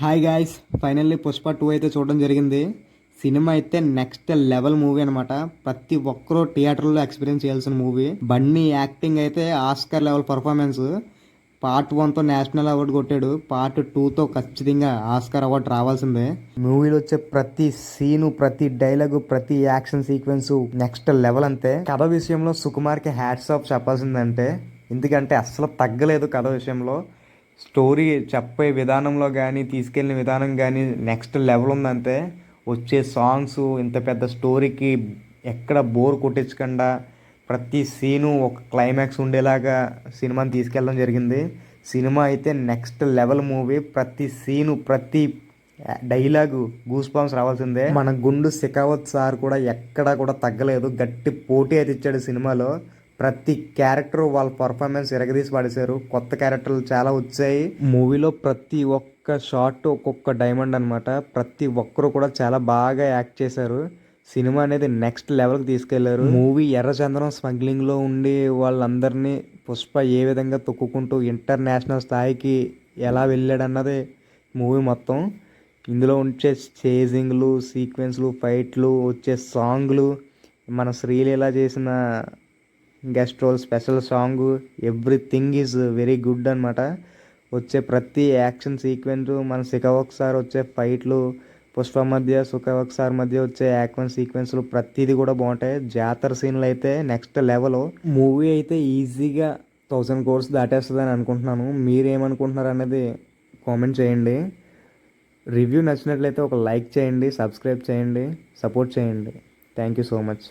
Hi guys finally Pushpa two అయితే చూడడం జరిగింది. సినిమా అయితే నెక్స్ట్ లెవెల్ మూవీ అనమాట ప్రతి ఒక్కరూ థియేటర్లో ఎక్స్పీరియన్స్ చేయాల్సిన మూవీ బన్నీ యాక్టింగ్ అయితే ఆస్కర్ లెవెల్ పర్ఫార్మెన్స్ పార్ట్ వన్తో నేషనల్ అవార్డు కొట్టాడు. పార్ట్ టూతో ఖచ్చితంగా ఆస్కర్ అవార్డు రావాల్సిందే. మూవీలో వచ్చే ప్రతి సీను ప్రతి డైలాగు ప్రతి యాక్షన్ సీక్వెన్స్ నెక్స్ట్ లెవెల్ అంతే. కథ విషయంలో సుకుమార్కి హ్యాట్స్ ఆఫ్ చెప్పాల్సిందంటే. ఎందుకంటే అస్సలు తగ్గలేదు కథ విషయంలో. స్టోరీ చెప్పే విధానంలో కానీ తీసుకెళ్ళిన విధానం కానీ నెక్స్ట్ లెవెల్ ఉందంటే వచ్చే సాంగ్స్ ఇంత పెద్ద స్టోరీకి ఎక్కడ బోర్ కొట్టించకుండా ప్రతి సీను ఒక క్లైమాక్స్ ఉండేలాగా సినిమాని తీసుకెళ్ళడం జరిగింది. సినిమా అయితే నెక్స్ట్ లెవెల్ మూవీ. ప్రతి సీను ప్రతి డైలాగు గూస్ బాంబ్స్ రావాల్సిందే. మన గుండు శిఖావత్ సార్ కూడా ఎక్కడా కూడా తగ్గలేదు. గట్టి పోటీ అయితే ఇచ్చాడు సినిమాలో. ప్రతి క్యారెక్టర్ వాళ్ళ పర్ఫార్మెన్స్ ఎరగదీసి పడేశారు. కొత్త క్యారెక్టర్లు చాలా వచ్చాయి. మూవీలో ప్రతి ఒక్క షాట్ ఒక్కొక్క డైమండ్ అనమాట ప్రతి ఒక్కరు కూడా చాలా బాగా యాక్ట్ చేశారు. సినిమా అనేది నెక్స్ట్ లెవెల్కి తీసుకెళ్ళారు. మూవీ ఎర్రచంద్రం స్మగ్లింగ్లో ఉండి వాళ్ళందరినీ పుష్ప ఏ విధంగా తొక్కుకుంటూ ఇంటర్నేషనల్ స్థాయికి ఎలా వెళ్ళాడన్నది మూవీ మొత్తం. ఇందులో ఉంచే చేజింగ్లు సీక్వెన్స్లు ఫైట్లు వచ్చే సాంగ్లు మన శ్రీలీల చేసిన guest role special song everything is very good అనమాట వచ్చే ప్రతి యాక్షన్ సీక్వెన్స్ మన శిఖవక్ సార్ వచ్చే ఫైట్లు పుష్ప మధ్య సుఖవక్ సార్ మధ్య వచ్చే యాక్షన్ సీక్వెన్స్లు ప్రతిదీ కూడా బాగుంటాయి. జాతర సీన్లు అయితే నెక్స్ట్ లెవెల్. మూవీ అయితే ఈజీగా థౌజండ్ కోర్స్ దాటేస్తుంది అని అనుకుంటున్నాను. మీరేమనుకుంటున్నారు అనేది కామెంట్ చేయండి. రివ్యూ నచ్చినట్లయితే ఒక లైక్ చేయండి సబ్స్క్రైబ్ చేయండి సపోర్ట్ చేయండి. Thank you so much.